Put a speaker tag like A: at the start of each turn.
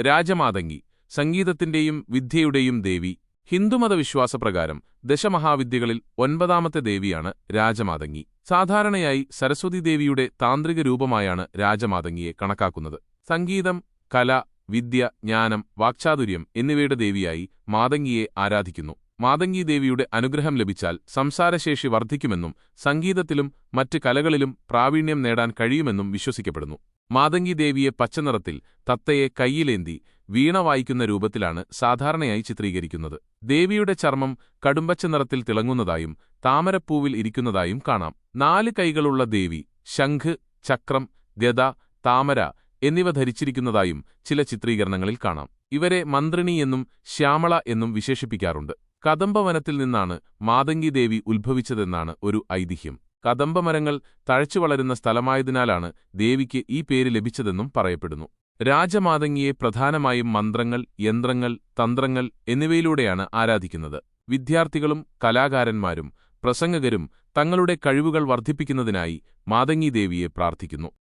A: രാജമാതങ്കി സംഗീതത്തിന്റെയും വിദ്യയുടെയും ദേവി. ഹിന്ദുമത വിശ്വാസപ്രകാരം ദശമഹാവിദ്യകളിൽ ഒൻപതാമത്തെ ദേവിയാണ് രാജമാതങ്കി. സാധാരണയായി സരസ്വതി ദേവിയുടെ താന്ത്രിക രൂപമായാണ് രാജമാതങ്കിയെ കണക്കാക്കുന്നത്. സംഗീതം കല വിദ്യ ജ്ഞാനം വാക്ചാതുര്യം എന്നിവയുടെ ദേവിയായി മാതങ്കിയെ ആരാധിക്കുന്നു. മാതങ്കി ദേവിയുടെ അനുഗ്രഹം ലഭിച്ചാൽ സംസാരശേഷി വർദ്ധിക്കുമെന്നും സംഗീതത്തിലും മറ്റ് കലകളിലും പ്രാവീണ്യം നേടാൻ കഴിയുമെന്നും വിശ്വസിക്കപ്പെടുന്നു. മാതങ്കി ദേവിയെ പച്ചനിറത്തിൽ തത്തയെ കൈയിലേന്തി വീണ വായിക്കുന്ന രൂപത്തിലാണ് സാധാരണയായി ചിത്രീകരിക്കുന്നത്. ദേവിയുടെ ചർമ്മം കടുംപച്ച നിറത്തിൽ തിളങ്ങുന്നതായും താമരപ്പൂവിൽ ഇരിക്കുന്നതായും കാണാം. നാല് കൈകളുള്ള ദേവി ശംഖ് ചക്രം ഗദ താമര എന്നിവ ധരിച്ചിരിക്കുന്നതായും ചില ചിത്രീകരണങ്ങളിൽ കാണാം. ഇവരെ മന്ത്രിണി എന്നും ശ്യാമള എന്നും വിശേഷിപ്പിക്കാറുണ്ട്. കദംബവനത്തിൽ നിന്നാണ് മാതങ്കി ദേവി ഉത്ഭവിച്ചതെന്നാണ് ഒരു ഐതിഹ്യം. കദംബമരങ്ങൾ തഴച്ചു വളരുന്ന സ്ഥലമായതിനാലാണ് ദേവിക്ക് ഈ പേര് ലഭിച്ചതെന്നും പറയപ്പെടുന്നു. രാജമാതങ്ങിയെ പ്രധാനമായും മന്ത്രങ്ങൾ യന്ത്രങ്ങൾ തന്ത്രങ്ങൾ എന്നിവയിലൂടെയാണ് ആരാധിക്കുന്നത്. വിദ്യാർത്ഥികളും കലാകാരന്മാരും പ്രസംഗകരും തങ്ങളുടെ കഴിവുകൾ വർദ്ധിപ്പിക്കുന്നതിനായി മാതങ്ങി ദേവിയെ പ്രാർത്ഥിക്കുന്നു.